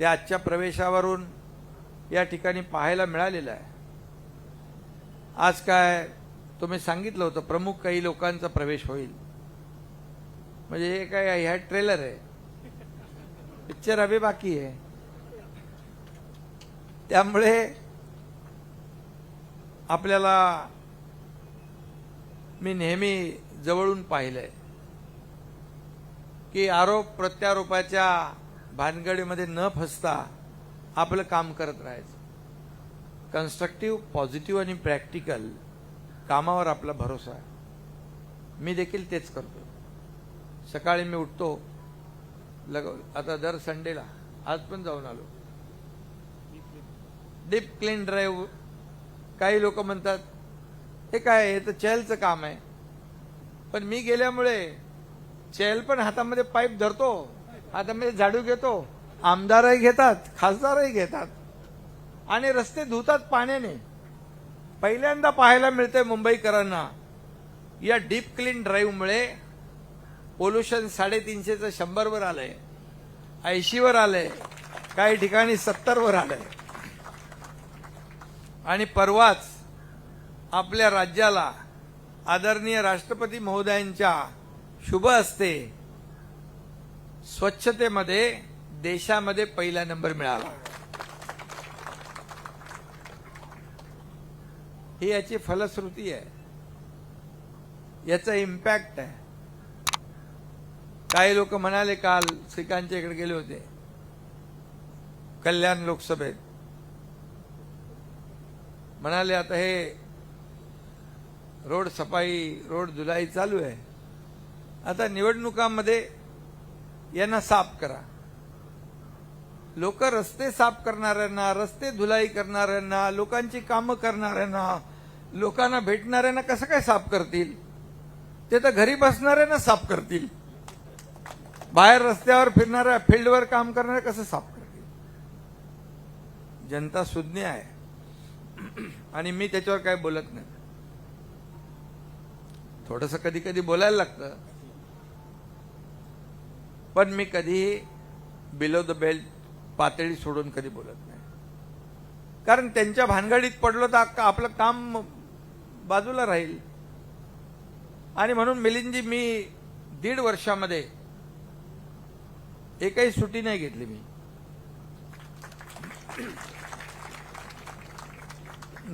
ते आजच्या प्रवेशावरून या ठिकाणी पाहायला मिळालेलं आहे. आज काय तुम्ही सांगितलं होतं प्रमुख काही लोकांचा प्रवेश होईल. म्हणजे हे काय ह्या ट्रेलर आहे. पिक्चर हवे बाकी आहे. त्यामुळे आपल्याला मी नेहमी जवळून पाहिलंय की आरोप प्रत्यारोपाच्या भानगडीमध्ये न फसता आपलं काम करत राहायचं. कन्स्ट्रक्टिव्ह पॉझिटिव्ह आणि प्रॅक्टिकल कामावर आपला भरोसा आहे. मी देखील तेच करतो. सकाळी मी उठतो लग आता दर संडेला आज पण जाऊन आलो. डीप क्लीन ड्राईव्ह काही लोक म्हणतात हे काय हे तर चेलचं काम आहे. पण मी गेल्यामुळे चेल पण हातामध्ये पाईप धरतो. हातामध्ये झाडू घेतो. आमदारही घेतात खासदारही घेतात. आणि रस्ते धुतात पाण्याने. पहिल्यांदा पाहायला मिळते मुंबईकरांना या डीप क्लीन ड्राईव्हमुळे पोल्युशन साडेतीनशेचं शंभरवर आलंय ऐंशीवर आलंय काही ठिकाणी सत्तरवर आलंय. आणि परवाच आपल्या राज्याला आदरणीय राष्ट्रपती महोदयांच्या शुभ हस्ते स्वच्छतेमध्ये देशामध्ये पहिला नंबर मिळाला ही याची फलश्रुती आहे. याचा इम्पॅक्ट आहे. काही लोक म्हणाले काल श्रीकांतच्या इकडे गेले होते. कल्याण लोकसभेत. म्हणाले आता हे रोड सफाई रोड धुलाई चालू आहे. आता निवडणुकांमध्ये यांना साफ करा. लोक रस्ते साफ करणाऱ्यांना रस्ते धुलाई करणाऱ्यांना लोकांची कामं करणाऱ्यांना लोकांना भेटणाऱ्यांना कसं काय साफ करतील? ते तर घरी बसणाऱ्यांना साफ करतील. बाहेर रस्त्यावर फिरणाऱ्या फील्डवर काम करणाऱ्या कसं साफ करतील? जनता सुज्ञ आहे. आणि मी त्याच्यावर काय बोलत नाही. थोडस कधी कधी बोलायला लागतं. पण मी कधीही बिलो द बेल्ट पातळी सोडून कधी बोलत नाही. कारण त्यांच्या भानगडीत पडलो तर अख्खं आपलं काम बाजूला राहील. आणि म्हणून मिलिंदजी मी दीड वर्षामध्ये एकही सुट्टी नाही घेतली मी.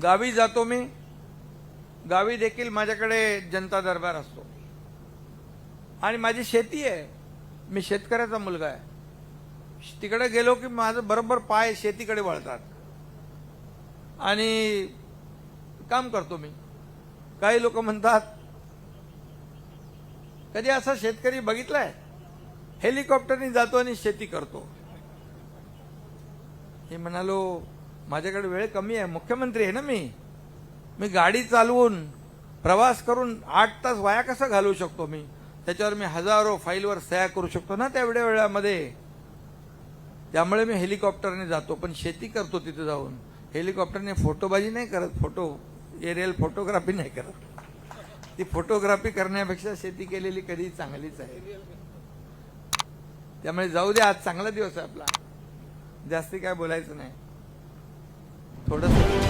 गावी जातो मी. गावी देखील माझ्याकडे जनता दरबार असतो. आणि माझी शेती आहे. मी शेतकऱ्याचा मुलगा आहे. तिकडे गेलो की माझं बरोबर पाय शेतीकडे वळतात. आणि काम करतो मी. काही लोक म्हणतात कधी असा शेतकरी बघितलाय? हेलिकॉप्टरने जातो आणि शेती करतो. हे म्हणालो माझ्याकडे वेळ कमी आहे. मुख्यमंत्री आहे ना मी. मी गाडी चालवून प्रवास करून आठ तास वाया कसा घालवू शकतो मी? त्याच्यावर मी हजारो फाईलवर सह्या करू शकतो ना तेवढ्या वेळामध्ये. त्यामुळे मी हेलिकॉप्टरने जातो पण शेती करतो तिथे जाऊन. हेलिकॉप्टरने फोटोबाजी नाही करत फोटो एरियल फोटोग्राफी नाही करत. ती फोटोग्राफी करण्यापेक्षा शेती केलेली कधी चांगलीच आहे. त्यामुळे जाऊ दे आज चांगला दिवस आहे आपला. जास्ती काय बोलायचं नाही. थोडंसं